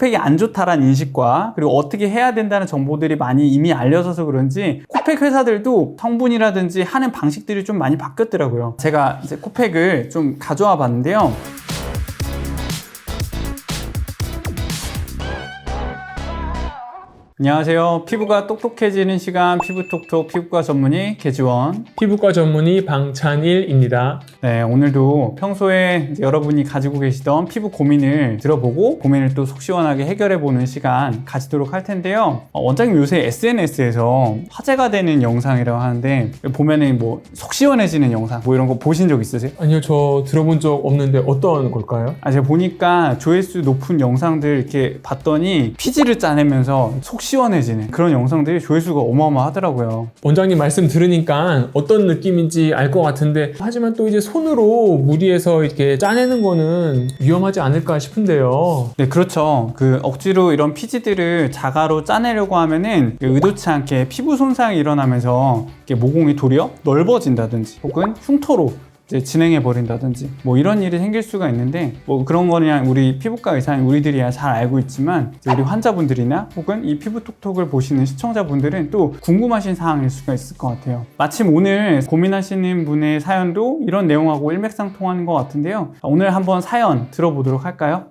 코팩이 안 좋다라는 인식과 그리고 어떻게 해야 된다는 정보들이 많이 이미 알려져서 그런지 코팩 회사들도 성분이라든지 하는 방식들이 좀 많이 바뀌었더라고요. 제가 이제 코팩을 좀 가져와 봤는데요. 안녕하세요. 피부가 똑똑해지는 시간 피부톡톡 피부과 전문의 개지원. 피부과 전문의 방찬일입니다. 네, 오늘도 평소에 여러분이 가지고 계시던 피부 고민을 들어보고 고민을 또 속 시원하게 해결해 보는 시간 가지도록 할 텐데요. 어, 원장님 요새 SNS에서 화제가 되는 영상이라고 하는데 보면은 뭐 속 시원해지는 영상 뭐 이런 거 보신 적 있으세요? 아니요, 저 들어본 적 없는데 어떤 걸까요? 아, 제가 보니까 조회수 높은 영상들 이렇게 봤더니 피지를 짜내면서 속 시원해지는 그런 영상들이 조회수가 어마어마하더라고요. 원장님 말씀 들으니까 어떤 느낌인지 알 것 같은데 하지만 또 이제 손으로 무리해서 이렇게 짜내는 거는 위험하지 않을까 싶은데요. 네, 그렇죠. 그 억지로 이런 피지들을 자가로 짜내려고 하면은 의도치 않게 피부 손상이 일어나면서 이렇게 모공이 도리어 넓어진다든지 혹은 흉터로 진행해 버린다든지 뭐 이런 일이 생길 수가 있는데 뭐 그런 그냥 우리 피부과 의사인 우리들이야 잘 알고 있지만 우리 환자분들이나 혹은 이 피부 톡톡을 보시는 시청자분들은 또 궁금하신 사항일 수가 있을 것 같아요. 마침 오늘 고민하시는 분의 사연도 이런 내용하고 일맥상통하는 것 같은데요. 오늘 한번 사연 들어보도록 할까요?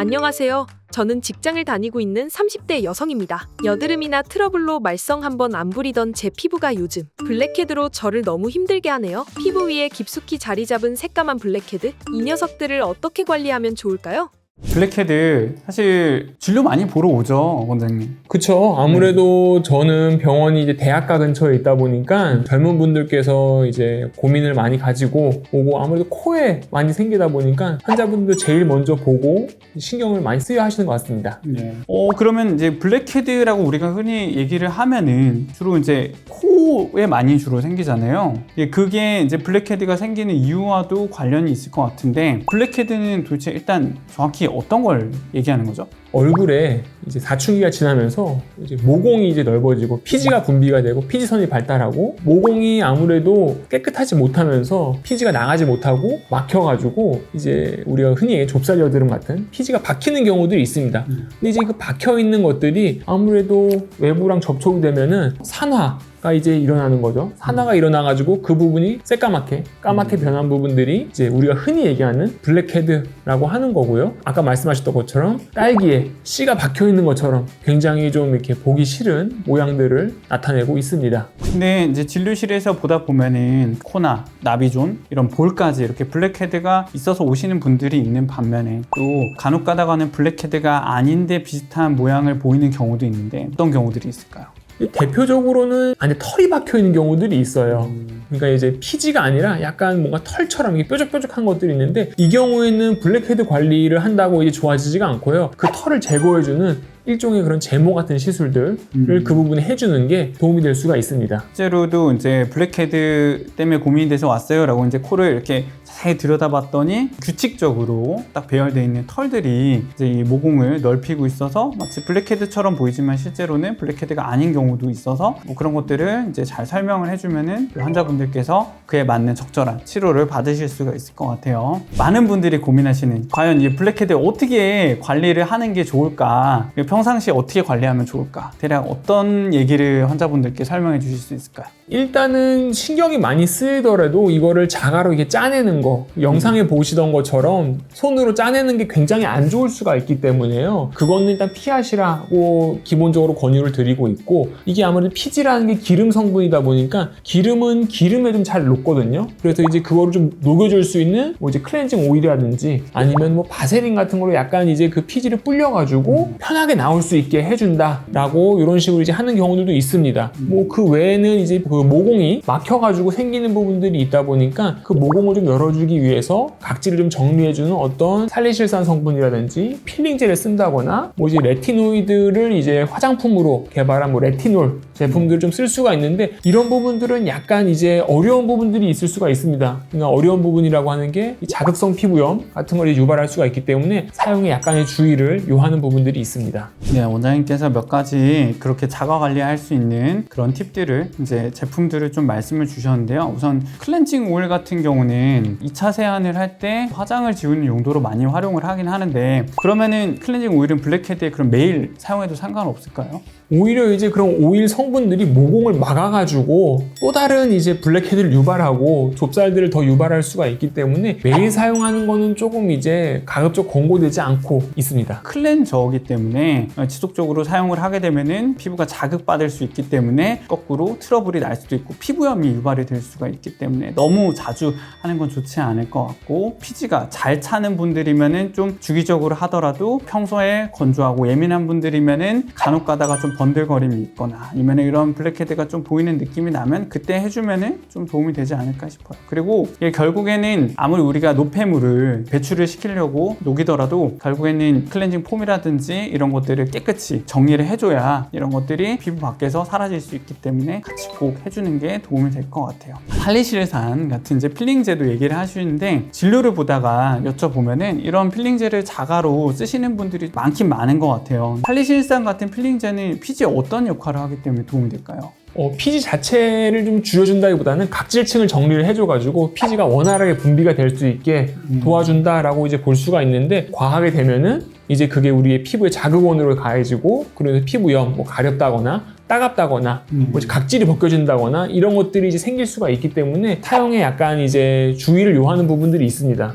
안녕하세요. 저는 직장을 다니고 있는 30대 여성입니다. 여드름이나 트러블로 말썽 한번 안 부리던 제 피부가 요즘 블랙헤드로 저를 너무 힘들게 하네요. 피부 위에 깊숙이 자리 잡은 새까만 블랙헤드, 이 녀석들을 어떻게 관리하면 좋을까요? 블랙헤드 사실 진료 많이 보러 오죠 원장님 그쵸. 아무래도 저는 병원이 이제 대학가 근처에 있다 보니까 젊은 분들께서 이제 고민을 많이 가지고 오고 아무래도 코에 많이 생기다 보니까 환자분들 제일 먼저 보고 신경을 많이 쓰여 하시는 것 같습니다. 어 그러면 이제 블랙헤드라고 우리가 흔히 얘기를 하면은 주로 이제 코에 많이 주로 생기잖아요 예, 그게 이제 블랙헤드가 생기는 이유와도 관련이 있을 것 같은데 블랙헤드는 도대체 일단 정확히 어떤 걸 얘기하는 거죠? 얼굴에 이제 사춘기가 지나면서 이제 모공이 이제 넓어지고 피지가 분비가 되고 피지선이 발달하고 모공이 아무래도 깨끗하지 못하면서 피지가 나가지 못하고 막혀가지고 이제 우리가 흔히 좁쌀 여드름 같은 피지가 박히는 경우들이 있습니다. 근데 이제 그 박혀 있는 것들이 아무래도 외부랑 접촉이 되면은 산화 가 이제 일어나는 거죠. 산화가 일어나가지고 그 부분이 새까맣게 까맣게 변한 부분들이 이제 우리가 흔히 얘기하는 블랙헤드라고 하는 거고요. 아까 말씀하셨던 것처럼 딸기에 씨가 박혀 있는 것처럼 굉장히 좀 이렇게 보기 싫은 모양들을 나타내고 있습니다. 근데 이제 진료실에서 보다 보면은 코나 나비존 이런 볼까지 이렇게 블랙헤드가 있어서 오시는 분들이 있는 반면에 또 간혹 가다가는 블랙헤드가 아닌데 비슷한 모양을 보이는 경우도 있는데 어떤 경우들이 있을까요? 대표적으로는 안에 털이 박혀 있는 경우들이 있어요. 그러니까 이제 피지가 아니라 약간 뭔가 털처럼 뾰족뾰족한 것들이 있는데 이 경우에는 블랙헤드 관리를 한다고 이제 좋아지지가 않고요. 그 털을 제거해주는 일종의 그런 제모 같은 시술들을 음. 그 부분에 해주는 게 도움이 될 수가 있습니다. 실제로도 이제 블랙헤드 때문에 고민이 돼서 왔어요라고 이제 코를 이렇게 자세히 들여다봤더니 규칙적으로 딱 배열되어 있는 털들이 이제 이 모공을 넓히고 있어서 마치 블랙헤드처럼 보이지만 실제로는 블랙헤드가 아닌 경우도 있어서 뭐 그런 것들을 이제 잘 설명을 해주면은 그 환자분들께서 그에 맞는 적절한 치료를 받으실 수가 있을 것 같아요. 많은 분들이 고민하시는 과연 이 블랙헤드 어떻게 관리를 하는 게 좋을까? 평상시에 어떻게 관리하면 좋을까? 대략 어떤 얘기를 환자분들께 설명해 주실 수 있을까요? 일단은 신경이 많이 쓰이더라도 이거를 자가로 이렇게 짜내는 거 영상에 보시던 것처럼 손으로 짜내는 게 굉장히 안 좋을 수가 있기 때문에요 그거는 일단 피하시라고 기본적으로 권유를 드리고 있고 이게 아무래도 피지라는 게 기름 성분이다 보니까 기름은 기름에 좀 잘 녹거든요 그래서 이제 그거를 좀 녹여줄 수 있는 뭐 이제 클렌징 오일이라든지 아니면 뭐 바세린 같은 걸로 약간 이제 그 피지를 불려가지고 편하게 나올 수 있게 해준다라고 이런 식으로 이제 하는 경우들도 있습니다 뭐 그 외에는 이제 그 모공이 막혀가지고 생기는 부분들이 있다 보니까 그 모공을 좀 열어주기 위해서 각질을 좀 정리해주는 어떤 살리실산 성분이라든지 필링제를 쓴다거나 뭐 이제 레티노이드를 이제 화장품으로 개발한 뭐 레티놀 제품들을 좀 쓸 수가 있는데 이런 부분들은 약간 이제 어려운 부분들이 있을 수가 있습니다. 그러니까 어려운 부분이라고 하는 게이 자극성 피부염 같은 걸 유발할 수가 있기 때문에 사용에 약간의 주의를 요하는 부분들이 있습니다. 네, 원장님께서 몇 가지 그렇게 자가 관리할 수 있는 그런 팁들을 이제 제품들을 좀 말씀을 주셨는데요. 우선 클렌징 오일 같은 경우는 2차 세안을 할 때 화장을 지우는 용도로 많이 활용을 하긴 하는데 그러면은 클렌징 오일은 블랙헤드에 그럼 매일 사용해도 상관없을까요? 오히려 이제 그런 오일 성분들이 모공을 막아가지고 또 다른 이제 블랙헤드를 유발하고 좁쌀들을 더 유발할 수가 있기 때문에 매일 사용하는 거는 조금 이제 가급적 권고되지 않고 있습니다. 클렌저이기 때문에 지속적으로 사용을 하게 되면은 피부가 자극받을 수 있기 때문에 거꾸로 트러블이 날 수도 있고 피부염이 유발이 될 수가 있기 때문에 너무 자주 하는 건 좋지 않을 것 같고 피지가 잘 차는 분들이면은 좀 주기적으로 하더라도 평소에 건조하고 예민한 분들이면은 간혹 가다가 좀 번들거림이 있거나 아니면 이런 블랙헤드가 좀 보이는 느낌이 나면 그때 해주면은 좀 도움이 되지 않을까 싶어요. 그리고 결국에는 아무리 우리가 노폐물을 배출을 시키려고 녹이더라도 결국에는 클렌징 폼이라든지 이런 것들 을 깨끗이 정리를 해줘야 이런 것들이 피부 밖에서 사라질 수 있기 때문에 같이 꼭 해주는 게 도움이 될 것 같아요. 살리실산 같은 이제 필링제도 얘기를 하시는데 진료를 보다가 여쭤보면은 이런 필링제를 자가로 쓰시는 분들이 많긴 많은 것 같아요. 살리실산 같은 필링제는 피지에 어떤 역할을 하기 때문에 도움이 될까요? 어, 피지 자체를 좀 줄여준다기보다는 각질층을 정리를 해줘가지고 피지가 원활하게 분비가 될 수 있게 도와준다라고 이제 볼 수가 있는데 과하게 되면은 이제 그게 우리의 피부에 자극원으로 가해지고 그래서 피부염, 뭐 가렵다거나 따갑다거나 뭐 이제 각질이 벗겨진다거나 이런 것들이 이제 생길 수가 있기 때문에 사용에 약간 이제 주의를 요하는 부분들이 있습니다.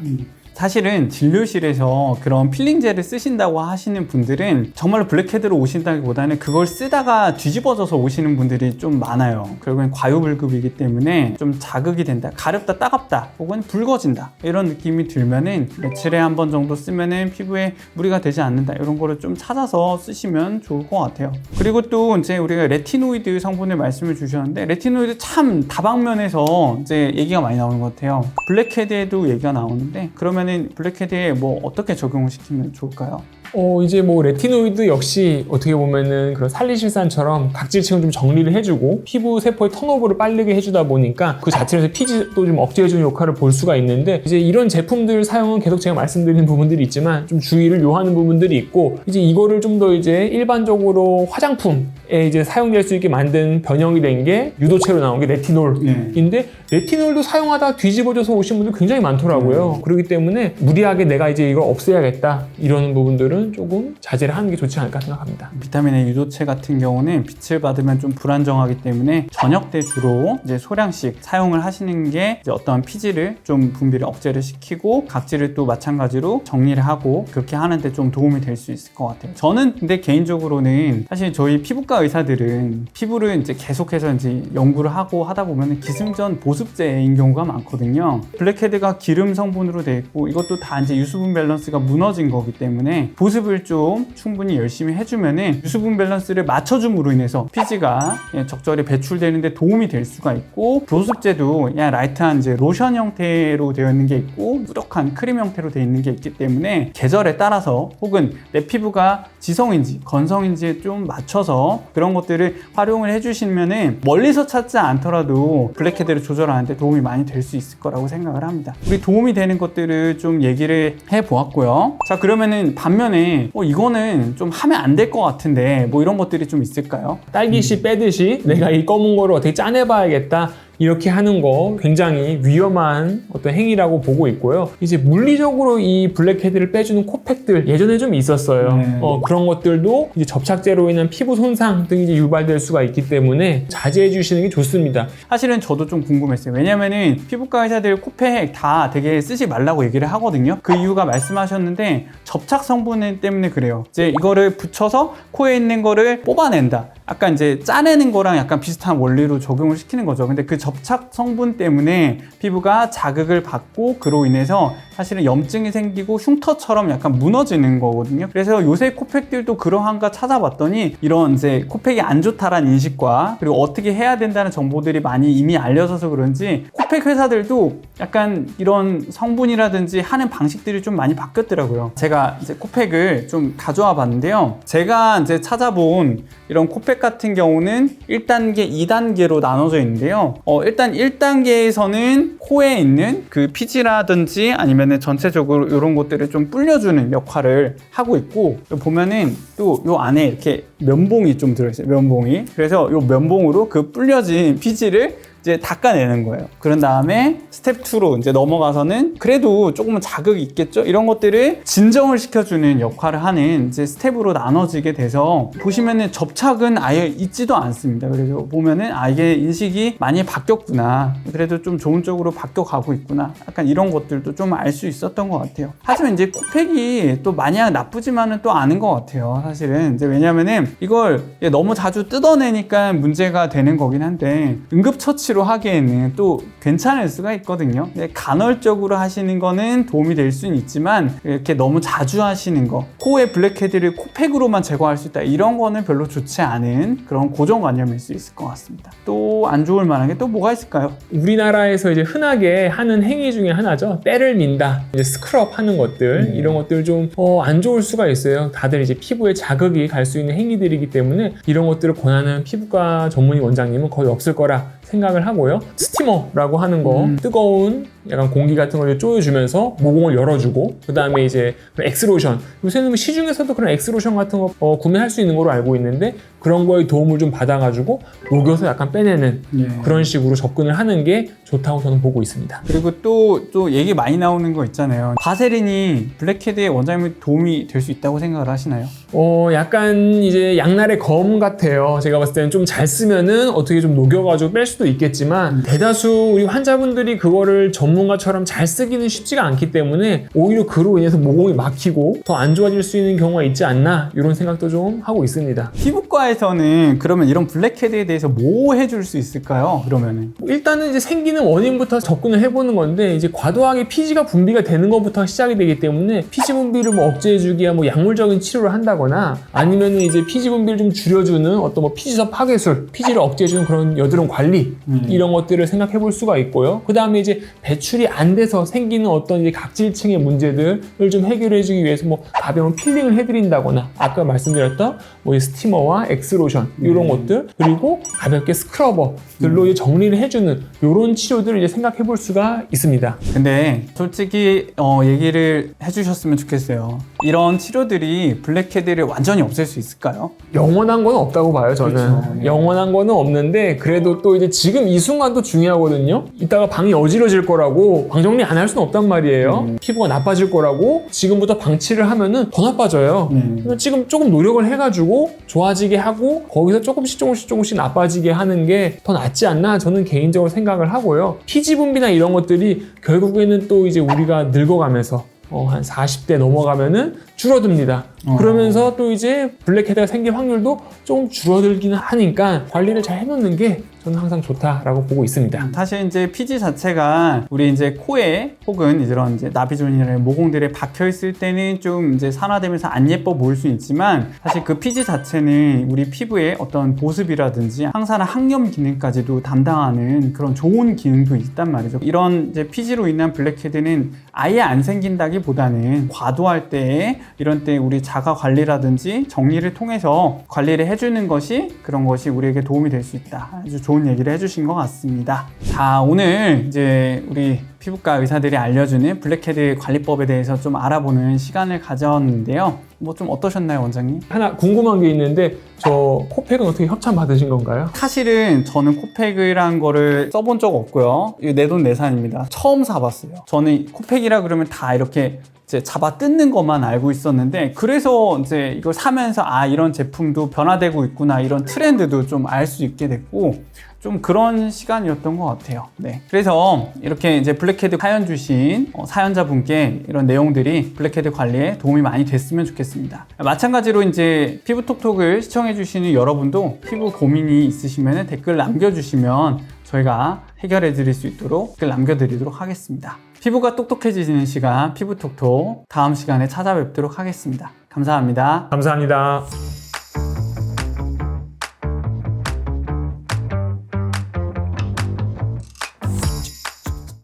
사실은 진료실에서 그런 필링제를 쓰신다고 하시는 분들은 정말로 블랙헤드로 오신다기보다는 그걸 쓰다가 뒤집어져서 오시는 분들이 좀 많아요. 결국엔 과유불급이기 때문에 좀 자극이 된다, 가렵다, 따갑다, 혹은 붉어진다 이런 느낌이 들면은 며칠에 한 번 정도 쓰면은 피부에 무리가 되지 않는다 이런 거를 좀 찾아서 쓰시면 좋을 것 같아요. 그리고 또 이제 우리가 레티노이드 성분을 말씀을 주셨는데 레티노이드 참 다방면에서 이제 얘기가 많이 나오는 것 같아요. 블랙헤드에도 얘기가 나오는데 그러면은 블랙헤드에 뭐 어떻게 적용을 시키면 좋을까요? 어, 이제 뭐 레티노이드 역시 어떻게 보면은 그런 살리실산처럼 각질층을 좀 정리를 해주고 피부 세포의 턴오버를 빠르게 해주다 보니까 그 자체에서 피지도 좀 억제해주는 역할을 볼 수가 있는데 이제 이런 제품들 사용은 계속 제가 말씀드리는 부분들이 있지만 좀 주의를 요하는 부분들이 있고 이제 이거를 좀 더 이제 일반적으로 화장품에 이제 사용될 수 있게 만든 변형이 된 게 유도체로 나온 게 레티놀인데 레티놀도 사용하다 뒤집어져서 오신 분들 굉장히 많더라고요. 그렇기 때문에 무리하게 내가 이제 이걸 없애야겠다 이런 부분들은 조금 자제를 하는 게 좋지 않을까 생각합니다. 비타민의 유도체 같은 경우는 빛을 받으면 좀 불안정하기 때문에 저녁 때 주로 이제 소량씩 사용을 하시는 게 어떤 피지를 좀 분비를 억제를 시키고 각질을 또 마찬가지로 정리를 하고 그렇게 하는데 좀 도움이 될 수 있을 것 같아요. 저는 근데 개인적으로는 사실 저희 피부과 의사들은 피부를 이제 계속해서 이제 연구를 하고 하다 보면 기승전 보습제인 경우가 많거든요. 블랙헤드가 기름 성분으로 되어 있고 이것도 다 이제 유수분 밸런스가 무너진 거기 때문에 보습을 좀 충분히 열심히 해주면은 유수분 밸런스를 맞춰줌으로 인해서 피지가 예, 적절히 배출되는데 도움이 될 수가 있고 보습제도 그냥 라이트한 이제 로션 형태로 되어 있는 게 있고 누적한 크림 형태로 되어 있는 게 있기 때문에 계절에 따라서 혹은 내 피부가 지성인지 건성인지에 좀 맞춰서 그런 것들을 활용을 해주시면은 멀리서 찾지 않더라도 블랙헤드를 조절하는데 도움이 많이 될 수 있을 거라고 생각을 합니다. 우리 도움이 되는 것들을 좀 얘기를 해 보았고요. 자 그러면은 반면에 어, 이거는 좀 하면 안 될 것 같은데 뭐 이런 것들이 좀 있을까요? 딸기씨 빼듯이 내가 이 검은 거를 어떻게 짜내봐야겠다. 이렇게 하는 거 굉장히 위험한 어떤 행위라고 보고 있고요. 이제 물리적으로 이 블랙헤드를 빼주는 코팩들 예전에 좀 있었어요. 네. 어, 그런 것들도 이제 접착제로 인한 피부 손상 등이 이제 유발될 수가 있기 때문에 자제해 주시는 게 좋습니다. 사실은 저도 좀 궁금했어요. 왜냐면은 피부과 의사들 코팩 다 되게 쓰지 말라고 얘기를 하거든요. 그 이유가 말씀하셨는데 접착 성분 때문에 그래요. 이제 이거를 붙여서 코에 있는 거를 뽑아낸다. 아까 이제 짜내는 거랑 약간 비슷한 원리로 적용을 시키는 거죠. 근데 그 접착 성분 때문에 피부가 자극을 받고 그로 인해서 사실은 염증이 생기고 흉터처럼 약간 무너지는 거거든요. 그래서 요새 코팩들도 그러한가 찾아봤더니 이런 이제 코팩이 안 좋다라는 인식과 그리고 어떻게 해야 된다는 정보들이 많이 이미 알려져서 그런지 코팩 회사들도 약간 이런 성분이라든지 하는 방식들이 좀 많이 바뀌었더라고요. 제가 이제 코팩을 좀 가져와 봤는데요. 제가 이제 찾아본 이런 코팩 같은 경우는 1단계, 2단계로 나눠져 있는데요. 어, 어, 일단 1단계에서는 코에 있는 그 피지라든지 아니면은 전체적으로 이런 것들을 좀 불려주는 역할을 하고 있고 보면은 또 요 안에 이렇게 면봉이 좀 들어있어요. 면봉이. 그래서 요 면봉으로 그 불려진 피지를 이제 닦아내는 거예요. 그런 다음에 스텝 2로 이제 넘어가서는 그래도 조금은 자극이 있겠죠? 이런 것들을 진정을 시켜주는 역할을 하는 이제 스텝으로 나눠지게 돼서 보시면은 접착은 아예 있지도 않습니다. 그래서 보면은 아, 이게 인식이 많이 바뀌었구나. 그래도 좀 좋은 쪽으로 바뀌어가고 있구나. 약간 이런 것들도 좀 알 수 있었던 것 같아요. 하지만 이제 코팩이 또 마냥 나쁘지만은 또 아닌 것 같아요. 사실은. 이제 왜냐면은 이걸 너무 자주 뜯어내니까 문제가 되는 거긴 한데 응급처치 로 하기에는 또 괜찮을 수가 있거든요. 간헐적으로 하시는 거는 도움이 될 수는 있지만 이렇게 너무 자주 하시는 거 코의 블랙헤드를 코팩으로만 제거할 수 있다 이런 거는 별로 좋지 않은 그런 고정관념일 수 있을 것 같습니다. 또 안 좋을 만한 게 또 뭐가 있을까요? 우리나라에서 이제 흔하게 하는 행위 중에 하나죠. 때를 민다, 이제 스크럽 하는 것들 음. 이런 것들 좀 어, 안 좋을 수가 있어요. 다들 이제 피부에 자극이 갈 수 있는 행위들이기 때문에 이런 것들을 권하는 피부과 전문의 원장님은 거의 없을 거라 생각을 하고요. 스티머라고 하는 거 음. 뜨거운 약간 공기 같은 걸 쪼여주면서 모공을 열어주고 그 다음에 이제 엑스로션 요새는 뭐 시중에서도 그런 엑스로션 같은 거 어, 구매할 수 있는 거로 알고 있는데 그런 거에 도움을 좀 받아가지고 녹여서 약간 빼내는 예. 그런 식으로 접근을 하는 게 좋다고 저는 보고 있습니다. 그리고 또, 또 얘기 많이 나오는 거 있잖아요. 바세린이 블랙헤드의 원장님에 도움이 될 수 있다고 생각을 하시나요? 어, 약간 이제 양날의 검 같아요. 제가 봤을 때는 좀 잘 쓰면은 어떻게 좀 녹여가지고 뺄 수도 있겠지만 대다수 우리 환자분들이 그거를 전문가처럼 잘 쓰기는 쉽지가 않기 때문에 오히려 그로 인해서 모공이 막히고 더 안 좋아질 수 있는 경우가 있지 않나 이런 생각도 좀 하고 있습니다. 피부과에서는 그러면 이런 블랙헤드에 대해서 뭐 해줄 수 있을까요? 그러면은. 뭐 일단은 이제 생기는 원인부터 접근을 해보는 건데 이제 과도하게 피지가 분비가 되는 것부터 시작이 되기 때문에 피지 분비를 뭐 억제해주기야 뭐 약물적인 치료를 한다거나 아니면은 이제 피지 분비를 좀 줄여주는 어떤 뭐 피지서 파괴술, 피지를 억제해주는 그런 여드름 관리 음. 이런 것들을 생각해 볼 수가 있고요. 그 다음에 이제 배출이 안 돼서 생기는 어떤 이제 각질층의 문제들을 좀 해결해 주기 위해서 뭐 가벼운 필링을 해드린다거나 아까 말씀드렸던 뭐이 스티머와 엑스로션 이런 음. 것들 그리고 가볍게 스크러버들로 이제 정리를 해주는 이런 치료들을 이제 생각해 볼 수가 있습니다. 근데 솔직히 어, 얘기를 해주셨으면 좋겠어요. 이런 치료들이 블랙헤드를 완전히 없앨 수 있을까요? 영원한 건 없다고 봐요, 저는. 그렇죠. 영원한 거는 없는데, 그래도 또 이제 지금 이 순간도 중요하거든요? 이따가 방이 어지러질 거라고 방 정리 안 할 수는 없단 말이에요. 음. 피부가 나빠질 거라고 지금부터 방치를 하면은 더 나빠져요. 음. 지금 조금 노력을 해가지고 좋아지게 하고 거기서 조금씩 조금씩 조금씩 나빠지게 하는 게 더 낫지 않나 저는 개인적으로 생각을 하고요. 피지 분비나 이런 것들이 결국에는 또 이제 우리가 늙어가면서 어, 한 40대 넘어가면은 줄어듭니다. 어. 그러면서 또 이제 블랙헤드가 생길 확률도 좀 줄어들기는 하니까 관리를 잘 해놓는 게 저는 항상 좋다라고 보고 있습니다. 사실 이제 피지 자체가 우리 이제 코에 혹은 이런 이제 나비존이나 모공들에 박혀 있을 때는 좀 이제 산화되면서 안 예뻐 보일 수 있지만 사실 그 피지 자체는 우리 피부의 어떤 보습이라든지 항산화 항염 기능까지도 담당하는 그런 좋은 기능도 있단 말이죠. 이런 이제 피지로 인한 블랙헤드는 아예 안 생긴다기보다는 과도할 때 이런 때 우리 자가 관리라든지 정리를 통해서 관리를 해주는 것이 그런 것이 우리에게 도움이 될 수 있다. 아주 좋은 얘기를 해주신 것 같습니다. 자, 오늘 이제 우리 피부과 의사들이 알려주는 블랙헤드 관리법에 대해서 좀 알아보는 시간을 가졌는데요. 뭐 좀 어떠셨나요, 원장님? 하나 궁금한 게 있는데 저 코팩은 어떻게 협찬 받으신 건가요? 사실은 저는 코팩이란 거를 써본 적 없고요. 내 돈 내산입니다. 처음 사봤어요. 저는 코팩이라 그러면 다 이렇게 이제 잡아 뜯는 것만 알고 있었는데 그래서 이제 이걸 사면서 아 이런 제품도 변화되고 있구나 이런 트렌드도 좀 알 수 있게 됐고 좀 그런 시간이었던 것 같아요. 네. 그래서 이렇게 이제 블랙헤드 사연 주신 어, 사연자분께 이런 내용들이 블랙헤드 관리에 도움이 많이 됐으면 좋겠습니다. 마찬가지로 이제 피부톡톡을 시청해주시는 여러분도 피부 고민이 있으시면 댓글 남겨주시면 저희가 해결해 드릴 수 있도록 댓글 남겨드리도록 하겠습니다. 피부가 똑똑해지는 시간 피부톡톡 다음 시간에 찾아뵙도록 하겠습니다. 감사합니다. 감사합니다.